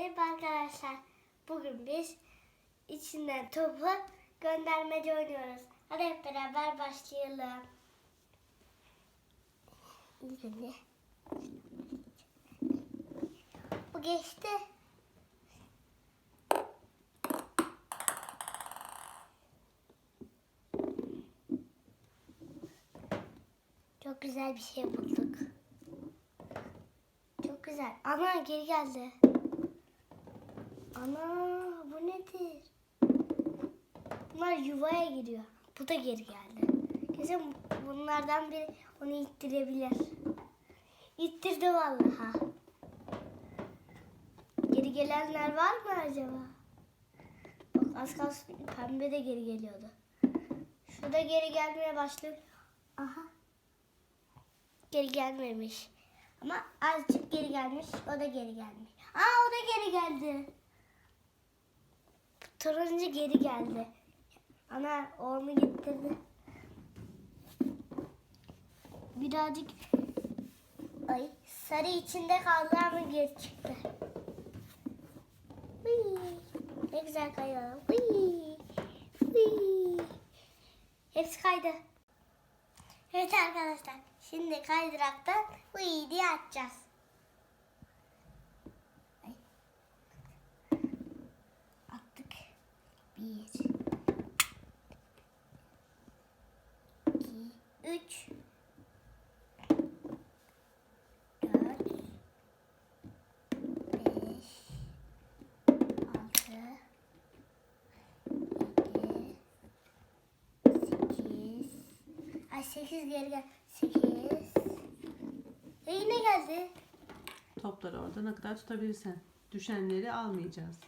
Merhaba arkadaşlar. Bugün biz içinden topu göndermece oynuyoruz. Hadi hep beraber başlayalım. Önce bu geçti. Çok güzel bir şey bulduk. Çok güzel. Ana geri geldi. Ana bu nedir? Bunlar yuvaya giriyor. Bu da geri geldi. Kesin bunlardan biri onu ittirebilir. İttirdi vallahi. Geri gelenler var mı acaba? Bak az kalsın pembe de geri geliyordu. Şu da geri gelmeye başlıyor. Aha. Geri gelmemiş. Ama azıcık geri gelmiş. O da geri gelmiş. Aa o da geri geldi. Turuncu geri geldi. Ana onu getirdi. Birazcık ay sarı içinde kaldı ama geri çıktı. Hıy, ne güzel kayıyor. Hıy, hıy. Hepsi kaydı. Evet arkadaşlar. Şimdi kaydıraktan hıy diye atacağız. Ay. Attık. Bir. iki, Üç. Dört. Beş. Altı. Yedi. Sekiz. Ay sekiz geri gel. Sekiz. E yine geldi. Topları orada ne kadar tutabilirsen. Düşenleri almayacağız.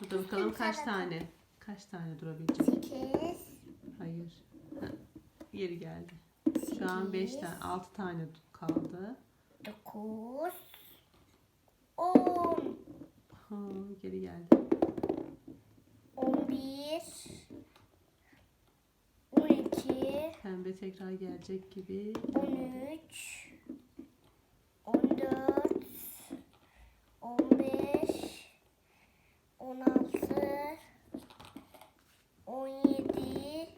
Burada bakalım Lütfen kaç tane kaç tane durabilecek. Sekiz. Hayır. Ha, Yeri geldi. Şu an 5 Sekiz. tane 6 tane kaldı. Dokuz. On. Ha, geri geldi. On bir. On iki. Pembe tekrar gelecek gibi. 13 14 15 16 17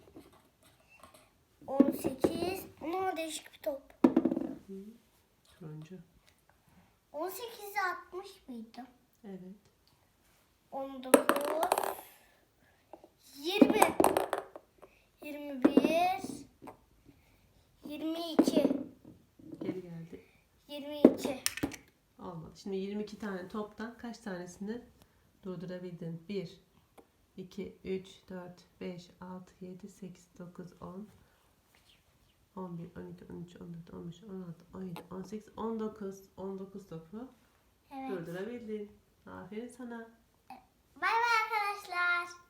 18 Ama değişik bir top. Turuncu. 18'e 60 mıydı? Evet. 19 20 21 22 Geri geldi. 22 Olmadı. Şimdi 22 tane toptan kaç tanesini durdurabildin? 1 2 3 4 5 6 7 8 9 10 11 12 13 14 15 16 17 18 19 19 topu Evet. durdurabildin. Aferin sana. Bay bay arkadaşlar.